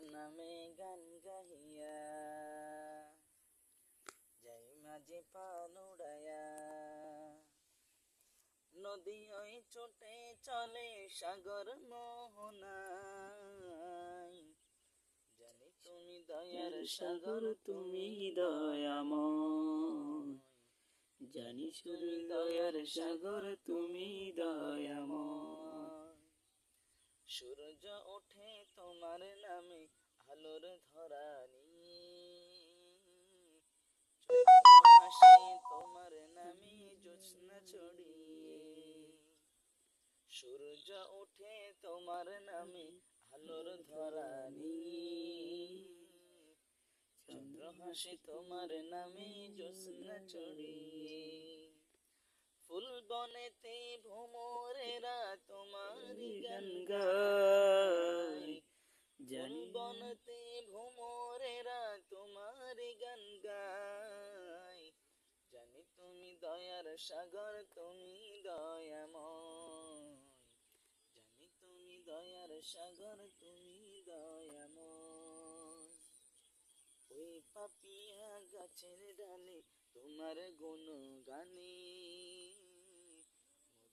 নামে গান গাহিয়া। যাই মাঝে পাল উড়াইয়া। নদী ওই ছোটে চলে সাগর মোহনায়। জানি তুমি দয়ার সাগর তুমি দয়াময়। জানি শুধু দয়ার সাগর তুমি দয়াময়। সূর্য ওঠে তোমার নামে, আলোর ধরানি। তোমার নামে জ্যোৎস্না ছড়িয়ে। সূর্য ওঠে তোমার নামে, আলোর ধরানি। চন্দ্র হাসে তোমার নামে জ্যোৎস্না ছড়িয়ে। বনেতে ভ্রমরেরা তোমারি গান গায় জানি বনতে ভ্রমরেরা তোমারি গান গায় জানি তুমি দয়ার সাগর, তুমি দয়াময়। জানি তুমি দয়ার সাগর, তুমি দয়াময়। ওই পাপিয়া গাছের ডালে তোমার গুণ গানে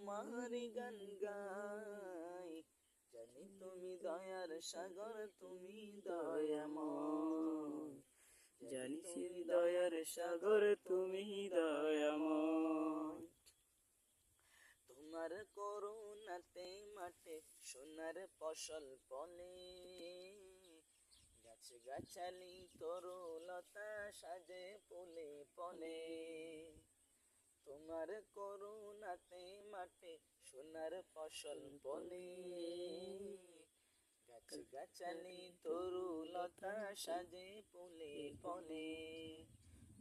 তোমার গান গায় জানি তুমি দয়ার সাগর, তুমি দয়াময়। জানি শুধু দয়ার সাগর, তুমি দয়াময়। তোমার করুণাতে মাঠে সোনার ফসল ফলে। গাছ গাছালি তরুলতা সাজে ফুলে ফলে। তোমার করুণাতে মাঠে সোনার ফসল ফলে গাছ গাছালি তরুলতা সাজে ফুলে ফলে।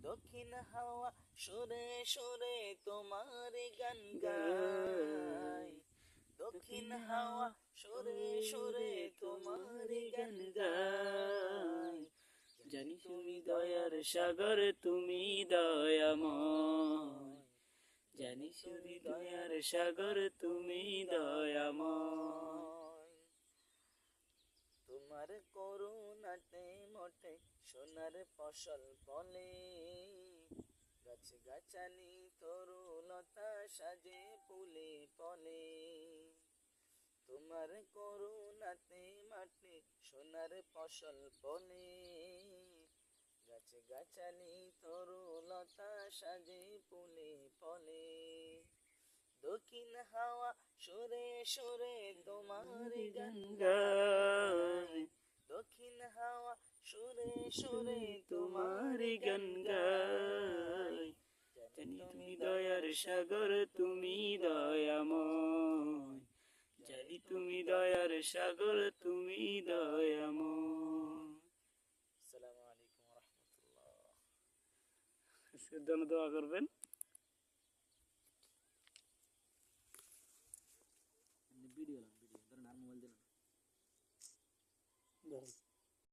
দক্ষিণ হাওয়া সুরে সুরে তোমার গান গায়। দক্ষিণ হাওয়া সুরে সুরে তোমার গান গায়। জানি তুমি দয়ার সাগর, তুমি দয়াময়। জানি শুধু দয়ার সাগর, তুমি দয়াময়। তোমার করুণাতে মোটে সোনার ফসল ফলে গাছ গাছালি তরুলতা সাজে ফুলে ফলে। তোমার করুণাতে মাঠে সোনার ফসল ফলে গাছ গাছালি তরুলতা সাজে ফুলে ফলে। দক্ষিণ হাওয়া সুরে সুরে তোমার গান গায়। দক্ষিণ হাওয়া সুরে সুরে তোমার গান তুমি দয়ার সাগর তুমি দয়াময়। জানি তুমি দয়ার সাগর তুমি দয়াময়। আজকের জন্য দোয়া করবেন। Video video. ধরেন আর মোবাইল দিলেন